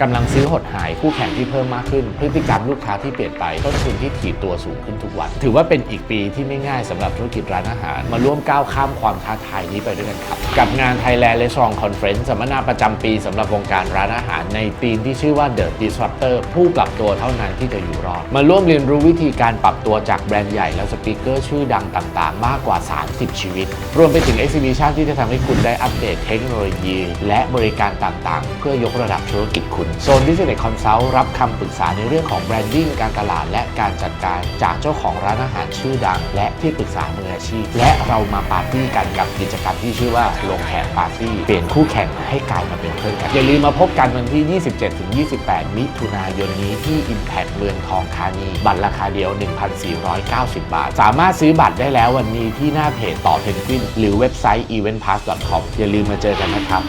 กำลังซื้อหดหายคู่แข่งที่เพิ่มมากขึ้น พฤติกรรมลูกค้าที่เปลี่ยนไปต้นทุนที่ถีบตัวสูงขึ้นทุกวัน ถือว่าเป็นอีกปีที่ไม่ง่ายสำหรับธุรกิจร้านอาหาร มาร่วมก้าวข้ามความท้าทายนี้ไปด้วยกันครับ กับงาน Thailand Restaurant Conference สัมมนาประจำปีสำหรับวงการร้านอาหาร ในธีมที่ชื่อว่า The Disruptor ผู้ปรับตัวเท่านั้นที่จะอยู่รอด มาร่วมเรียนรู้วิธีการปรับตัวจากแบรนด์ใหญ่และสปีกเกอร์ชื่อดังต่างๆ มากกว่า 30 ชีวิต รวมไปถึง Exhibition ที่จะทำให้คุณได้อัปเดตเทคโนโลยี และบริการต่างๆ เพื่อยกระดับธุรกิจคุณโซน Business Consult รับคำปรึกษาในเรื่องของแบรนดิ้งการตลาดและการจัดการจากเจ้าของร้านอาหารชื่อดัง และที่ปรึกษามืออาชีพ และเรามาปาร์ตี้กันกับกิจกรรมที่ชื่อว่าลงแขกปาร์ตี้เปลี่ยนคู่แข่งให้กลายมาเป็นเพื่อนกัน อย่าลืมมาพบกันวันที่ 27-28 มิถุนายนนี้ที่ Impact เมืองทองธานี บัตรราคาเดียว 1,490 บาท สามารถซื้อบัตรได้แล้ววันนี้ที่หน้าเพจต่อเพนกวินหรือเว็บไซต์ eventpass.com อย่าลืมมาเจอกันนะครับ